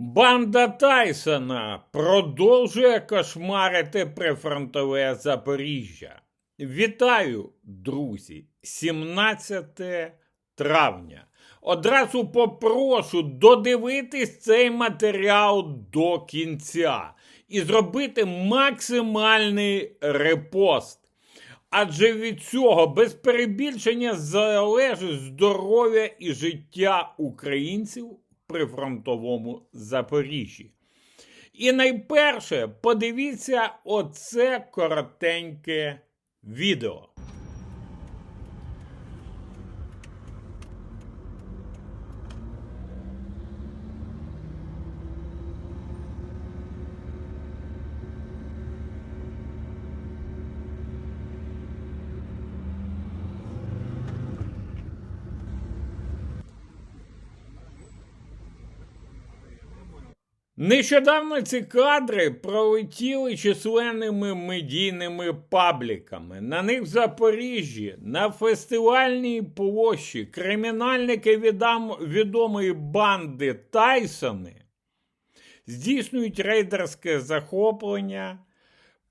Банда Тайсона продовжує кошмарити прифронтове Запоріжжя. Вітаю, друзі! 17 травня. Одразу попрошу додивитись цей матеріал до кінця і зробити максимальний репост. Адже від цього без перебільшення залежить здоров'я і життя українців прифронтовому Запоріжжі. І найперше подивіться оце коротеньке відео. Нещодавно ці кадри пролетіли численними медійними пабліками. На них в Запоріжжі, на фестивальній площі, кримінальники відам... відомої банди Тайсони здійснюють рейдерське захоплення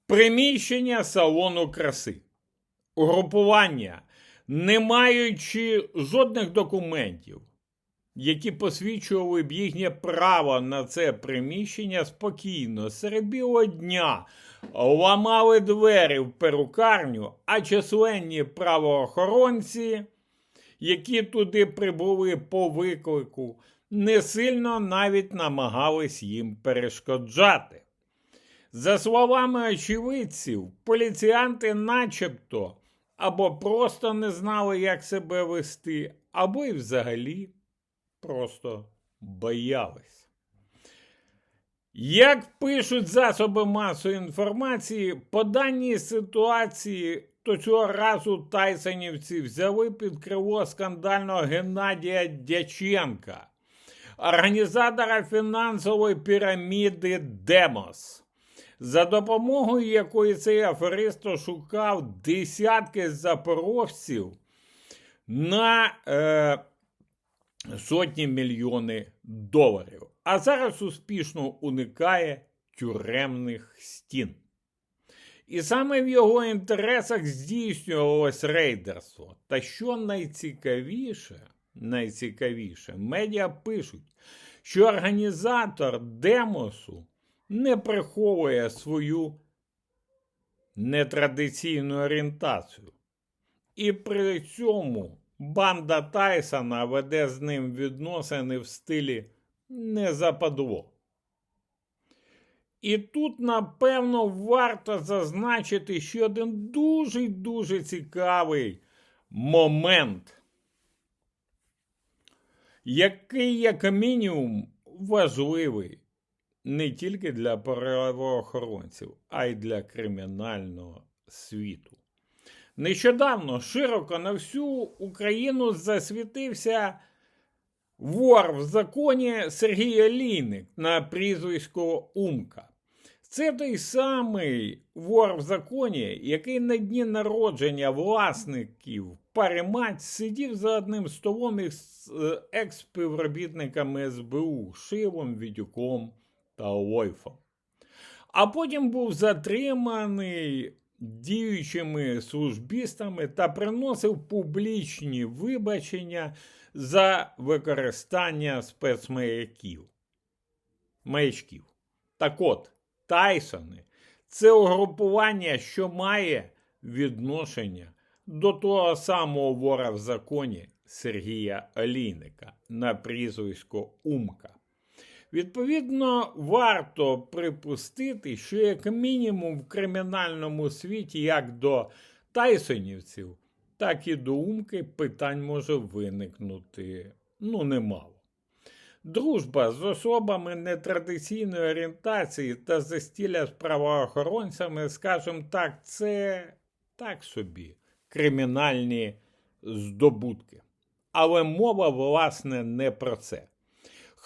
приміщення салону краси. Угрупування, не маючи жодних документів, які посвідчували б їхнє право на це приміщення спокійно, серед білого дня ламали двері в перукарню, а численні правоохоронці, які туди прибули по виклику, не сильно навіть намагались їм перешкоджати. За словами очевидців, поліціянти начебто або просто не знали, як себе вести, або й взагалі просто боялись. Як пишуть засоби масової інформації, по даній ситуації, то цього разу тайсонівці взяли під крило скандального Геннадія Дяченка, організатора фінансової піраміди Демос, за допомогою якої цей аферист шукав десятки запорожців на е, сотні мільйони доларів, а зараз успішно уникає тюремних стін. І саме в його інтересах здійснювалось рейдерство. Та що найцікавіше, найцікавіше, медіа пишуть, що організатор Демосу не приховує свою нетрадиційну орієнтацію. І при цьому банда Тайсона веде з ним відносини в стилі не западло. І тут, напевно, варто зазначити ще один дуже дуже цікавий момент, який, як мінімум, важливий не тільки для правоохоронців, а й для кримінального світу. Нещодавно широко на всю Україну засвітився вор в законі Сергій Олійник на прізвисько Умка. Це той самий вор в законі, який на дні народження власників пари мать сидів за одним столом із е, екс-співробітниками СБУ Шивом, Відюком та Лойфом. А потім був затриманий діючими службістами та приносив публічні вибачення за використання спецмаяків. Маячків. Так от, Тайсони це угрупування, що має відношення до того самого вора в законі Сергія Олійника на прізвисько Умка. Відповідно, варто припустити, що як мінімум в кримінальному світі як до тайсонівців, так і до умки питань може виникнути ну немало. Дружба з особами нетрадиційної орієнтації та застілля з правоохоронцями, скажімо так, це так собі кримінальні здобутки. Але мова, власне, не про це.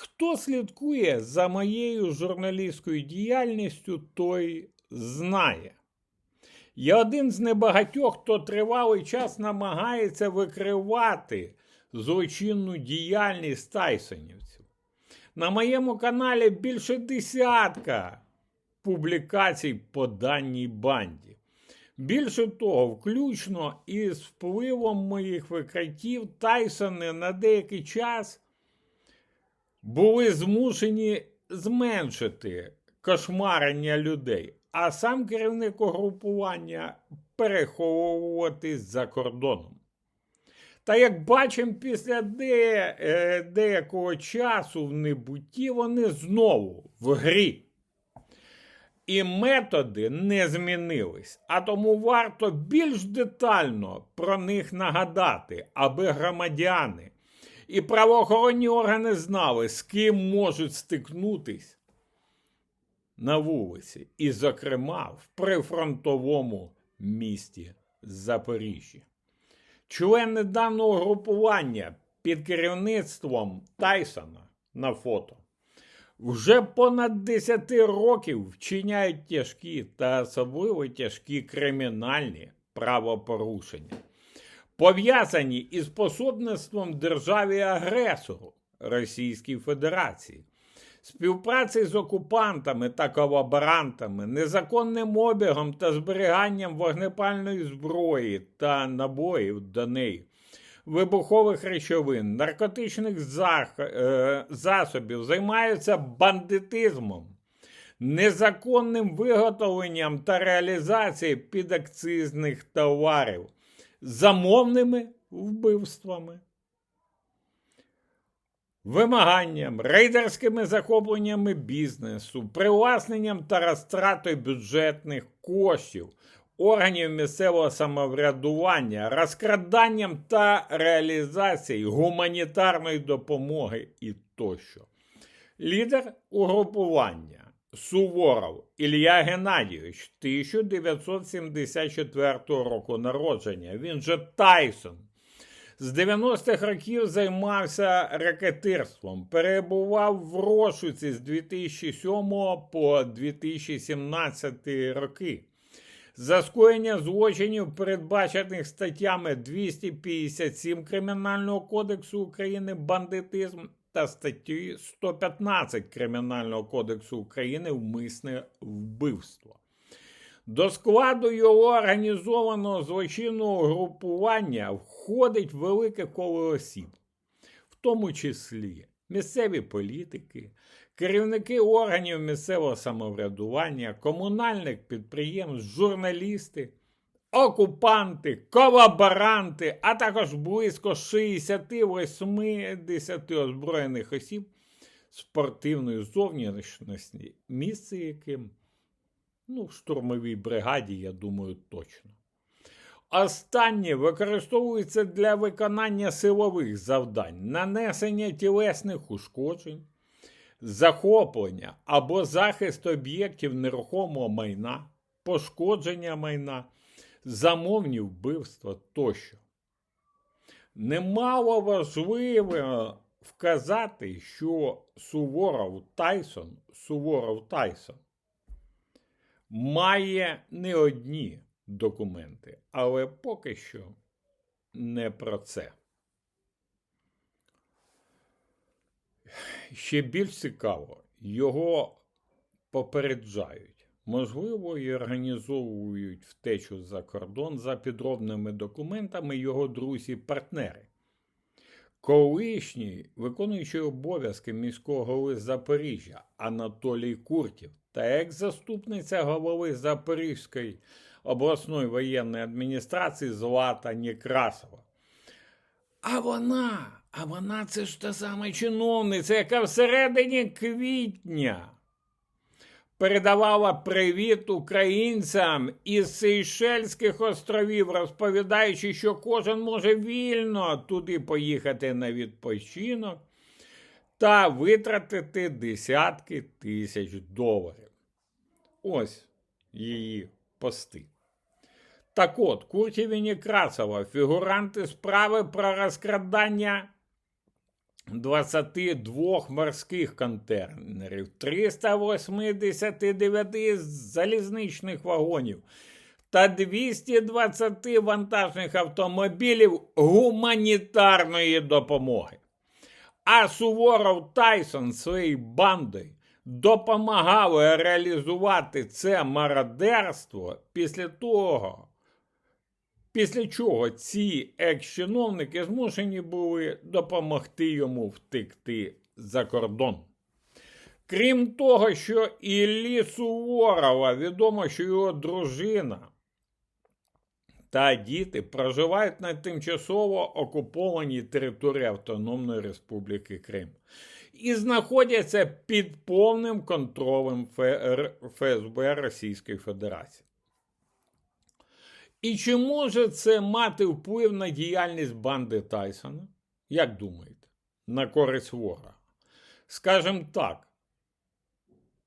Хто слідкує за моєю журналістською діяльністю, той знає. Я один з небагатьох, хто тривалий час намагається викривати злочинну діяльність тайсонівців. На моєму каналі більше десятка публікацій по даній банді. Більше того, включно із впливом моїх викриттів, Тайсони на деякий час були змушені зменшити кошмарення людей, а сам керівник угрупування переховуватись за кордоном. Та як бачимо, після де, е, деякого часу в небутті вони знову в грі. І методи не змінились, а тому варто більш детально про них нагадати, аби громадяни і правоохоронні органи знали, з ким можуть стикнутись на вулиці, і, зокрема, в прифронтовому місті Запоріжжя. Члени даного групування під керівництвом Тайсона на фото вже понад 10 років вчиняють тяжкі та особливо тяжкі кримінальні правопорушення, пов'язані із пособництвом державі-агресору Російській Федерації, співпраці з окупантами та колаборантами, незаконним обігом та зберіганням вогнепальної зброї та набоїв до неї, вибухових речовин, наркотичних е, засобів, займаються бандитизмом, незаконним виготовленням та реалізацією підакцизних товарів, замовними вбивствами вимаганням, рейдерськими захопленнями бізнесу, привласненням та розтратою бюджетних коштів, органів місцевого самоврядування, розкраданням та реалізацією гуманітарної допомоги і тощо. Лідер угрупування Суворов Ілля Геннадійович 1974 року народження. Він же Тайсон. З 90-х років займався ракетирством, перебував в розшуці з 2007 по 2017 роки. За скоєння злочинів, передбачених статтями 257 Кримінального кодексу України бандитизм та статті 115 Кримінального кодексу України вмисне вбивство. До складу його організованого злочинного групування входить велике коло осіб, в тому числі місцеві політики, керівники органів місцевого самоврядування, комунальних підприємств, журналісти, окупанти, колаборанти, а також близько 60-80 озброєних осіб спортивної зовнішності, місце яким Ну, в штурмовій бригаді, я думаю, точно. Останнє використовується для виконання силових завдань, нанесення тілесних ушкоджень, захоплення або захист об'єктів нерухомого майна, пошкодження майна, замовні вбивства тощо. Немало важливо вказати, що Суворов Тайсон, Суворов Тайсон має не одні документи, але поки що не про це. Ще більш цікаво, його попереджають, можливо, і організовують втечу за кордон за підробними документами його друзі-партнери. Колишній виконуючий обов'язки міського голови Запоріжжя Анатолій Куртів та екс-заступниця голови Запорізької обласної воєнної адміністрації Злата Некрасова. А вона, а вона це ж та сама чиновниця, яка всередині квітня передавала привіт українцям із Сейшельських островів, розповідаючи, що кожен може вільно туди поїхати на відпочинок та витратити десятки тисяч доларів. Ось її пости. Так от, Куртів і Некрасова, фігуранти справи про розкрадання 22 морських контейнерів, 389 залізничних вагонів та 220 вантажних автомобілів гуманітарної допомоги. А Суворов Тайсон своєю бандою допомагали реалізувати це мародерство після того, після чого ці екс-чиновники змушені були допомогти йому втекти за кордон. Крім того, що Іллі Суворова відомо, що його дружина та діти проживають на тимчасово окупованій території Автономної Республіки Крим і знаходяться під повним контролем ФСБ Російської Федерації. І чи може це мати вплив на діяльність банди Тайсона? Як думаєте, на користь ворога? Скажем так,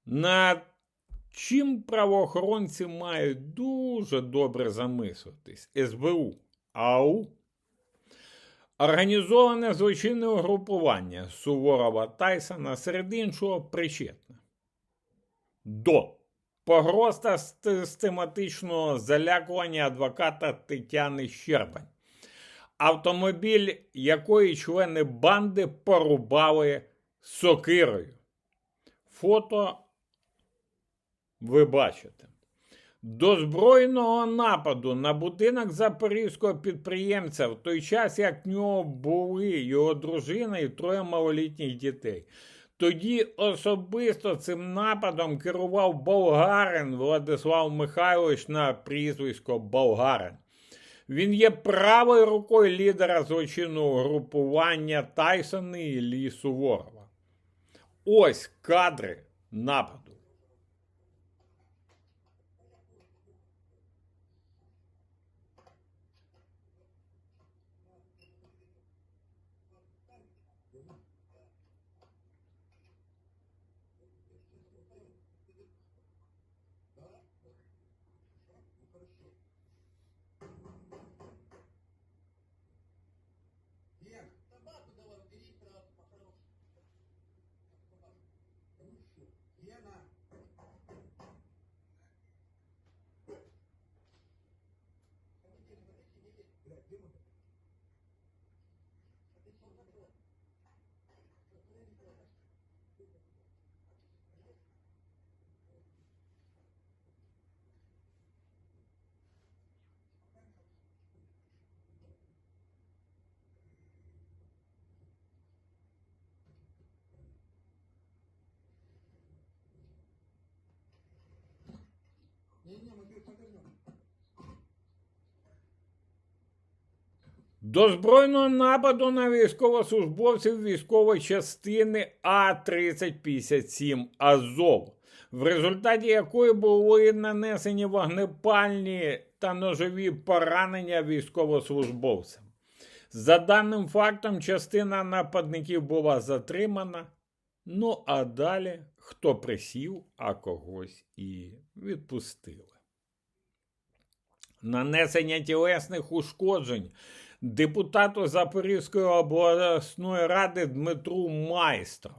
над чим правоохоронці мають дуже добре замислитись СБУ, АУ, організоване злочинне угрупування Суворова Тайсона серед іншого причетне до погроз та систематичного залякування адвоката Тетяни Щербань, автомобіль якої члени банди порубали сокирою. Фото ви бачите. До збройного нападу на будинок запорізького підприємця в той час, як в нього були його дружина і троє малолітніх дітей. Тоді особисто цим нападом керував болгарин Владислав Михайлович на прізвисько Болгарин. Він є правою рукою лідера злочинного групування Тайсона і Лі Суворова. Ось кадри нападу. Niña, me quiero estar До збройного нападу на військовослужбовців військової частини А-3057 Азов, в результаті якої були нанесені вогнепальні та ножові поранення військовослужбовцям. За даним фактом, частина нападників була затримана. Ну а далі хто присів, а когось і відпустили. Нанесення тілесних ушкоджень депутату Запорізької обласної ради Дмитру Майстро.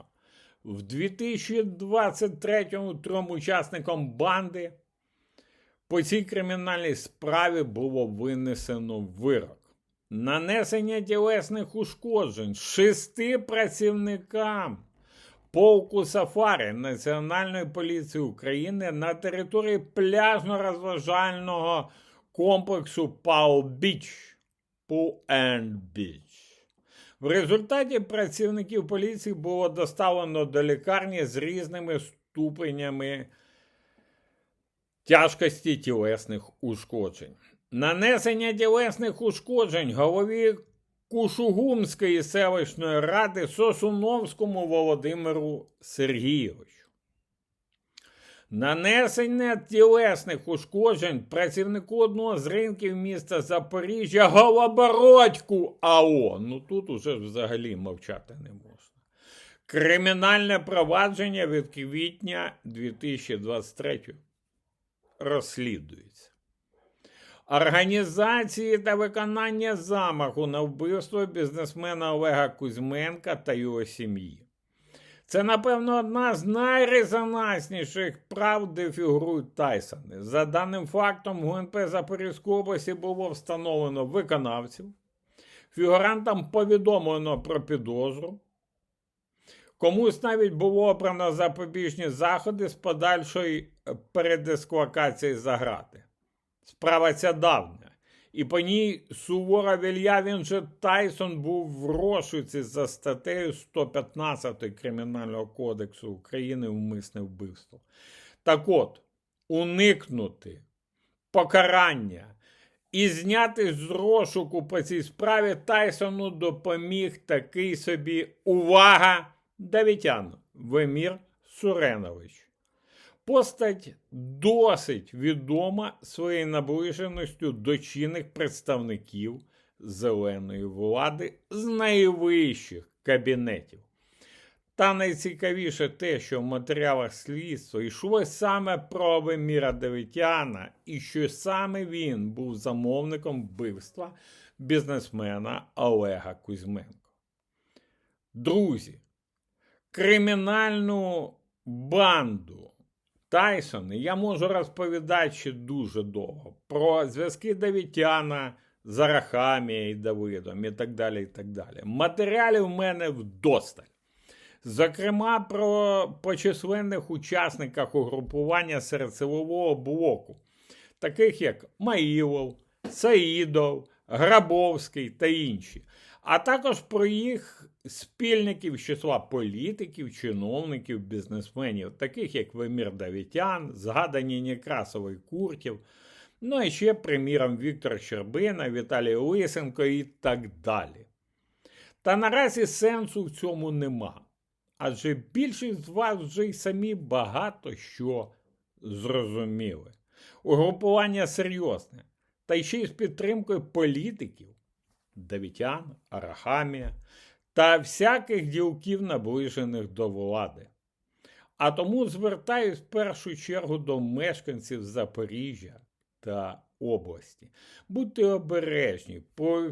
В 2023-му трьом учасникам банди по цій кримінальній справі було винесено вирок. Нанесення тілесних ушкоджень шести працівникам полку Сафари Національної поліції України на території пляжно-розважального комплексу Пау Біч. Пуенд Біч. В результаті працівників поліції було доставлено до лікарні з різними ступенями тяжкості тілесних ушкоджень. Нанесення тілесних ушкоджень голові Кушугумської селищної ради Сосуновському Володимиру Сергійовичу. Нанесення тілесних ушкоджень працівнику одного з ринків міста Запоріжжя Голобородьку АО. Ну тут уже взагалі мовчати не можна. Кримінальне провадження від квітня 2023 розслідується. Організації та виконання замаху на вбивство бізнесмена Олега Кузьменка та його сім'ї. Це, напевно, одна з найрезонансніших прав, де фігурують Тайсони. За даним фактом, в ГНП Запорізької області було встановлено виконавців, фігурантам повідомлено про підозру, Комусь навіть було обрано запобіжні заходи з подальшої е, передисквакації за грати. Справа ця давня. І по ній сувора Вільявін же Тайсон був в розшуці за статтею 115 Кримінального кодексу України вмисне вбивство. Так от, уникнути покарання і зняти з розшуку по цій справі Тайсону допоміг такий собі увага Давітян Вемір Суренович. Постать досить відома своєю наближеністю до чинних представників зеленої влади з найвищих кабінетів. Та найцікавіше те, що в матеріалах слідства йшло саме про Веміра Давитяна, і що саме він був замовником вбивства бізнесмена Олега Кузьменко. Друзі, кримінальну банду Тайсона я можу розповідати ще дуже довго про зв'язки Давітяна з Арахамією і Давидом і так далі. і так далі. Матеріалів в мене вдосталь. Зокрема, про почисленних учасниках угрупування серцевого блоку, таких як Маїлов, Саїдов, Грабовський та інші, а також про їх спільників з числа політиків, чиновників, бізнесменів, таких як Вемір Давітян, згадані Некрасов і Куртів, ну і ще, приміром, Віктор Щербина, Віталій Лисенко і так далі. Та наразі сенсу в цьому нема. Адже більшість з вас вже й самі багато що зрозуміли. Угрупування серйозне, та ще й з підтримкою політиків Давітян, Арахамія та всяких ділків, наближених до влади. А тому звертаюсь в першу чергу до мешканців Запоріжжя та області. Будьте обережні, по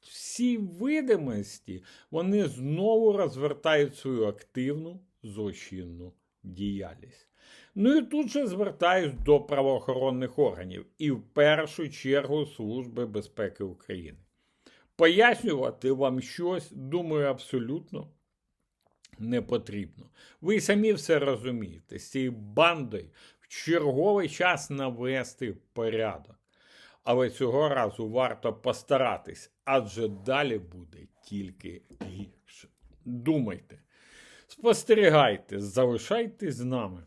всій видимості вони знову розвертають свою активну злочинну діяльність. Ну і тут же звертаюсь до правоохоронних органів і в першу чергу Служби безпеки України. Пояснювати вам щось, думаю, абсолютно не потрібно. Ви самі все розумієте. З цією бандою в черговий час навести порядок. Але цього разу варто постаратись, адже далі буде тільки гірше. Думайте, спостерігайте, залишайтесь з нами.